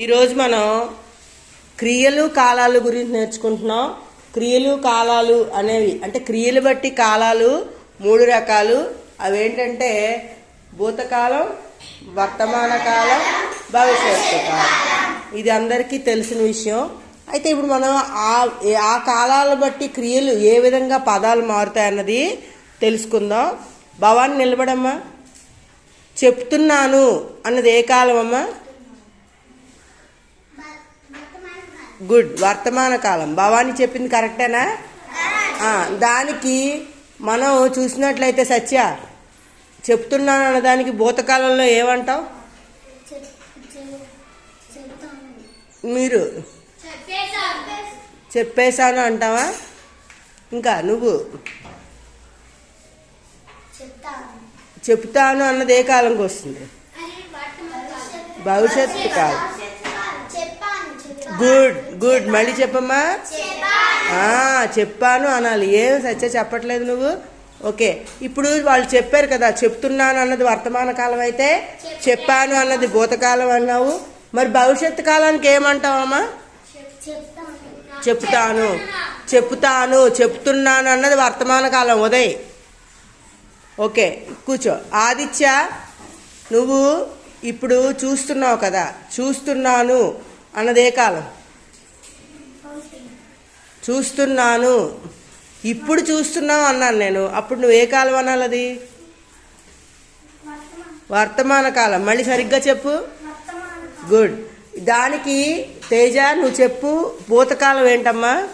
ఈరోజు మనం క్రియలు కాలాలు గురించి నేర్చుకుంటున్నాం. క్రియలు కాలాలు అనేవి అంటే క్రియలు బట్టి కాలాలు మూడు రకాలు. అవేంటంటే భూతకాలం వర్తమాన కాలం భవిష్యత్తు కాలం. ఇది అందరికీ తెలిసిన విషయం. అయితే ఇప్పుడు మనం ఆ ఆ కాలాలు బట్టి క్రియలు ఏ విధంగా పదాలు మారుతాయన్నది తెలుసుకుందాం. భవాన్ని నిలబడమ్మా. చెప్తున్నాను అన్నది ఏ కాలం అమ్మా గుడ్. వర్తమాన కాలం. భవానీ చెప్పింది కరెక్టేనా? దానికి మనం చూసినట్లయితే సత్య చెప్తున్నాను అన్నదానికి భూతకాలంలో ఏమంటావు? మీరు చెప్పేశాను. అంటావా? ఇంకా నువ్వు చెప్తాను. అన్నది ఏ కాలంకి వస్తుంది. భవిష్యత్తు కాలం. Good good. మళ్ళీ చెప్పమ్మా. చెప్పాను. అనాలి. ఏం సత్య చెప్పట్లేదు నువ్వు? ఓకే. ఇప్పుడు వాళ్ళు చెప్పారు కదా చెప్తున్నాను అన్నది వర్తమాన కాలం అయితే చెప్పాను అన్నది భూతకాలం అన్నావు. మరి భవిష్యత్తు కాలానికి ఏమంటావమ్మా? చెప్తాను. చెప్తాను చెప్తున్నాను అన్నది వర్తమాన కాలం. ఉదయ్. ఓకే కూర్చో. ఆదిత్య నువ్వు ఇప్పుడు చూస్తున్నావు కదా చూస్తున్నాను. అన్నదే కాలం? చూస్తున్నాను. ఇప్పుడు చూస్తున్నావు అన్నాను నేను. అప్పుడు నువ్వు ఏ కాలం అనాలి అది? వర్తమాన కాలం. మళ్ళీ సరిగ్గా చెప్పు. గుడ్. దానికి తేజ నువ్వు చెప్పు. భూతకాలం ఏంటమ్మా?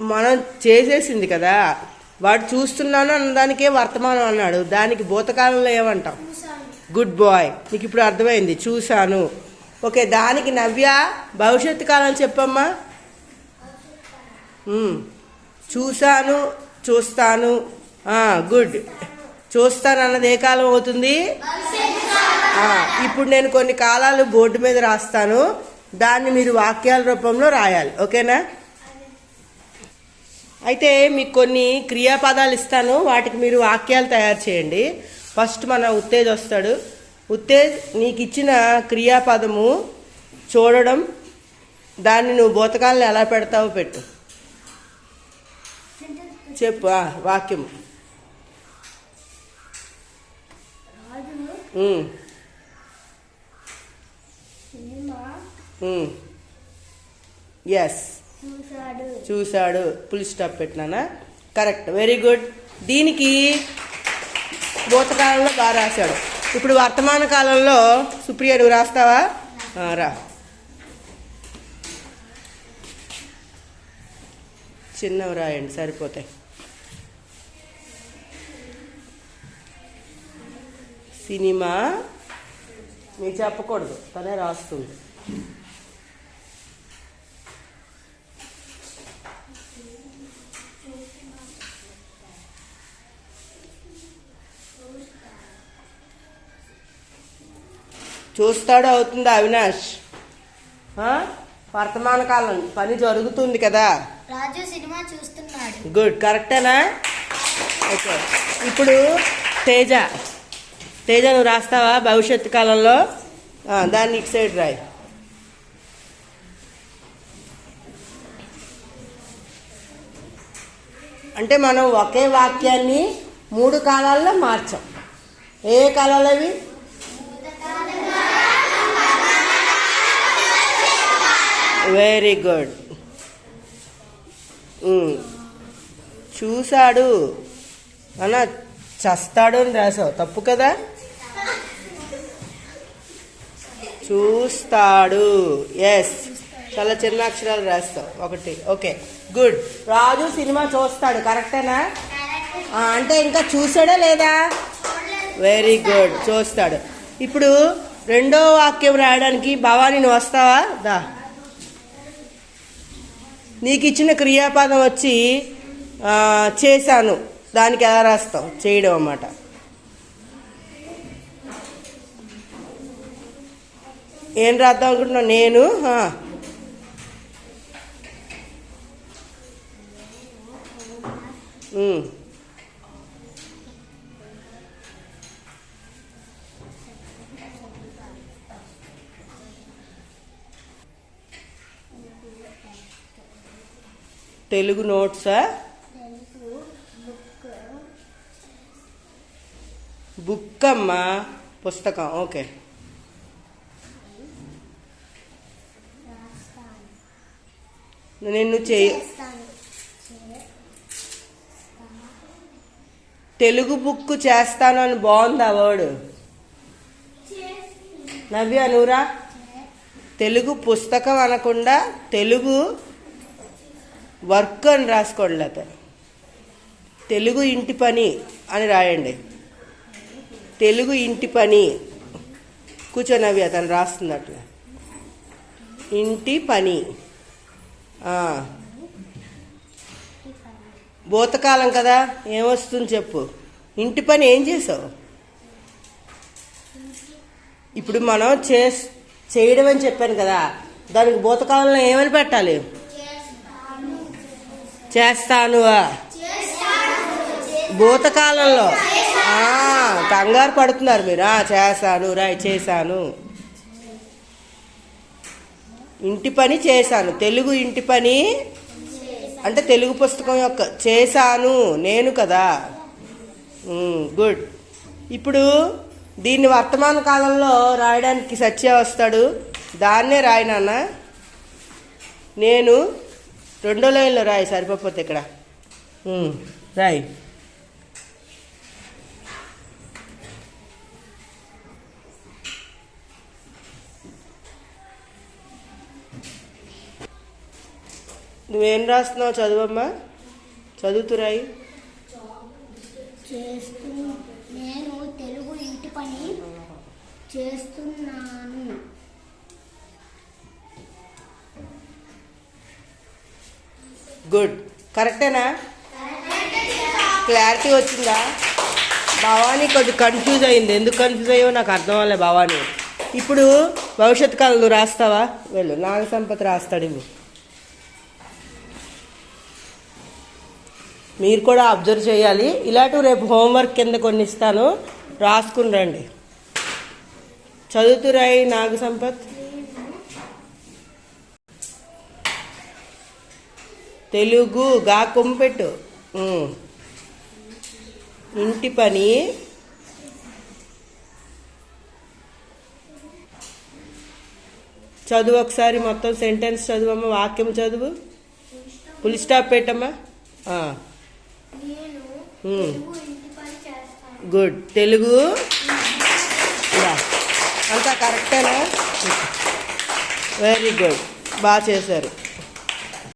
మనం చేసేసింది కదా. వాడు చూస్తున్నాను అన్నదానికే వర్తమానం అన్నాడు. దానికి భూతకాలంలో ఏమంటాం? గుడ్ బాయ్ నీకు ఇప్పుడు అర్థమైంది. చూశాను. ఓకే దానికి నవ్య భవిష్యత్తు కాలం చెప్పమ్మా. Hmm. చూశాను చూస్తాను. గుడ్ చూస్తాను అన్నది ఏ కాలం అవుతుంది? ఇప్పుడు నేను కొన్ని కాలాలు బోర్డు మీద రాస్తాను. దాన్ని మీరు వాక్యాల రూపంలో రాయాలి. ఓకేనా? అయితే మీకు కొన్ని క్రియాపదాలు ఇస్తాను. వాటికి మీరు వాక్యాలు తయారు చేయండి. ఫస్ట్ మన ఉత్తేజ్ వస్తాడు. ఉత్తేజ్ నీకు ఇచ్చిన క్రియాపదము చూడడం దాన్ని నువ్వు భూతకాలను ఎలా పెడతావో పెట్టు. చెప్పు వాక్యము ఉమ్. ఎస్ చూశాడు. పులి స్టాప్ పెట్టినానా? కరెక్ట్ వెరీ గుడ్ దీనికి భూతకాలంలో బాగా రాశాడు. ఇప్పుడు వర్తమాన కాలంలో సుప్రియ నువ్వు రాస్తావా రా. చిన్నవి రాయండి సరిపోతాయి. సినిమా మీరు చెప్పకూడదు తనే రాస్తుంది. చూస్తాడు అవుతుంది అవినాష్? వర్తమాన కాలం పని జరుగుతుంది కదా. రాజు సినిమా చూస్తున్నాడు. గుడ్ కరెక్టేనా? ఓకే. ఇప్పుడు తేజ. తేజ నువ్వు రాస్తావా భవిష్యత్తు కాలంలో? దాన్ని ఇటు సైడ్ రాయి. అంటే మనం ఒకే వాక్యాన్ని మూడు కాలాల్లో మార్చాం. ఏ కాలాలు అవి? వెరీ గుడ్ చూశాడు. అన్న చస్తాడు అని రాసావు. తప్పు కదా? చూస్తాడు. ఎస్ చాలా చిన్న అక్షరాలు రాస్తావు. ఒకటి. ఓకే గుడ్ రాజు సినిమా చూస్తాడు. కరెక్టేనా అంటే ఇంకా చూసాడా లేదా? వెరీ గుడ్ చూస్తాడు. ఇప్పుడు రెండో వాక్యం రాయడానికి భవానీ నువ్వు వస్తావా? దా. నీకు ఇచ్చిన క్రియాపదం వచ్చి చేశాను. దానికి ఎలా రాస్తావు? చేయడం అన్నమాట. ఏం రాద్దాం అనుకుంటున్నావు? నేను? Mm. తెలుగు నోట్సా బుక్ అమ్మా పుస్తకం ఓకే. నిన్ను చేయి తెలుగు బుక్ చేస్తాను అని బాగుంది వర్డ్? నవ్య నూరా తెలుగు పుస్తకం అనకుండా తెలుగు వర్క్ అని రాసుకోండి లేకపోతే తెలుగు ఇంటి పని అని రాయండి. తెలుగు ఇంటి పని. కూర్చొని అతను రాస్తుంది అట్లా ఇంటి పని. భూతకాలం కదా ఏమొస్తుంది చెప్పు. ఇంటి పని ఏం చేసావు? ఇప్పుడు మనం చే చేయడం అని చెప్పాను కదా దానికి భూతకాలంలో ఏమని పెట్టాలి? చేస్తాను. భూతకాలంలో. కంగారు పడుతున్నారు మీరు. చేశాను రాయ్ చేశాను. ఇంటి పని చేశాను. తెలుగు ఇంటి పని అంటే తెలుగు పుస్తకం యొక్క చేశాను నేను కదా. గుడ్. ఇప్పుడు దీన్ని వర్తమాన కాలంలో రాయడానికి సత్య వస్తాడు. దాన్నే రాయి నాన్న. నేను రెండో లైన్లో రాయి సరిపోతే ఇక్కడ. రాయి. నువ్వేం రాస్తున్నావు చదువమ్మా? చదువుతూ రాయి. చేస్తూ నేను తెలుగు ఇంటి పని చేస్తున్నా. గుడ్ కరెక్టేనా క్లారిటీ వచ్చిందా? భవానీ కొద్దిగా కన్ఫ్యూజ్ అయింది. ఎందుకు కన్ఫ్యూజ్ అయ్యో నాకు అర్థం అవ్వలే భవానీ. ఇప్పుడు భవిష్యత్ కాలంలో రాస్తావా? వెళ్ళు. నాగ సంపత్ రాస్తాడు ఇవి. మీరు కూడా అబ్జర్వ్ చేయాలి. ఇలాంటివి రేపు హోంవర్క్ కింద కొన్ని ఇస్తాను. రాసుకుని రండి. చదువుతురాయి నాగ సంపత్. తెలుగు గా కొంపెట్టు. ఇంటి పని. చదువు ఒకసారి మొత్తం సెంటెన్స్ చదువమ్మా వాక్యం చదువు. ఫుల్ స్టాప్ పెట్టమ్మా. గుడ్. తెలుగు. అంతా కరెక్టేనా? Very good. బాగా చేశారు.